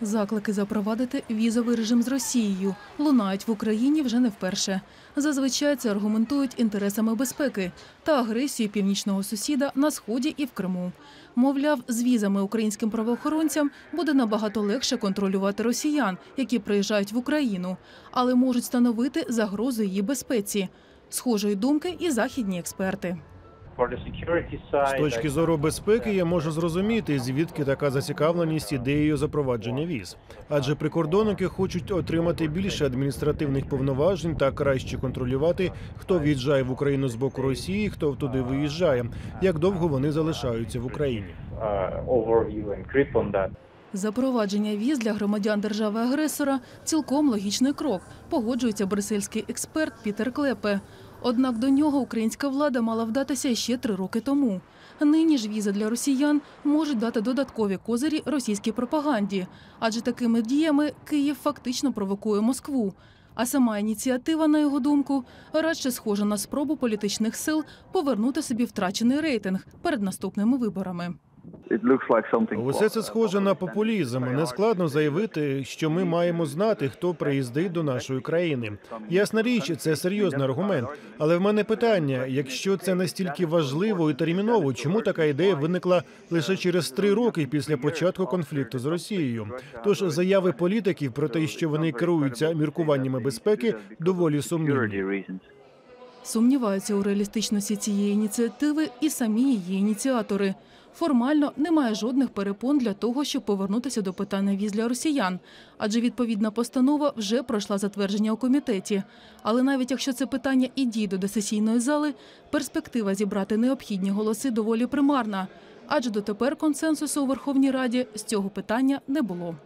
Заклики запровадити візовий режим з Росією лунають в Україні вже не вперше. Зазвичай це аргументують інтересами безпеки та агресією північного сусіда на сході і в Криму. Мовляв, з візами українським правоохоронцям буде набагато легше контролювати росіян, які приїжджають в Україну, але можуть становити загрозу її безпеці. Схожої думки і західні експерти. З точки зору безпеки я можу зрозуміти, звідки така зацікавленість ідеєю запровадження віз. Адже прикордонники хочуть отримати більше адміністративних повноважень та краще контролювати, хто в'їжджає в Україну з боку Росії, хто туди виїжджає, як довго вони залишаються в Україні. uh. Запровадження віз для громадян держави-агресора цілком логічний крок, погоджується брюссельський експерт Пітер Клепе. Однак до нього українська влада мала вдатися ще три роки тому. Нині ж візи для росіян можуть дати додаткові козирі російській пропаганді, адже такими діями Київ фактично провокує Москву. А сама ініціатива, на його думку, радше схожа на спробу політичних сил повернути собі втрачений рейтинг перед наступними виборами. Усе це схоже на популізм. Нескладно заявити, що ми маємо знати, хто приїздить до нашої країни. Ясна річ, це серйозний аргумент. Але в мене питання: якщо це настільки важливо і терміново, чому така ідея виникла лише через три роки після початку конфлікту з Росією? Тож заяви політиків про те, що вони керуються міркуваннями безпеки, доволі сумнівні. Сумніваються у реалістичності цієї ініціативи і самі її ініціатори. Формально немає жодних перепон для того, щоб повернутися до питання віз для росіян, адже відповідна постанова вже пройшла затвердження у комітеті. Але навіть якщо це питання і дійде до сесійної зали, перспектива зібрати необхідні голоси доволі примарна, адже дотепер консенсусу у Верховній Раді з цього питання не було.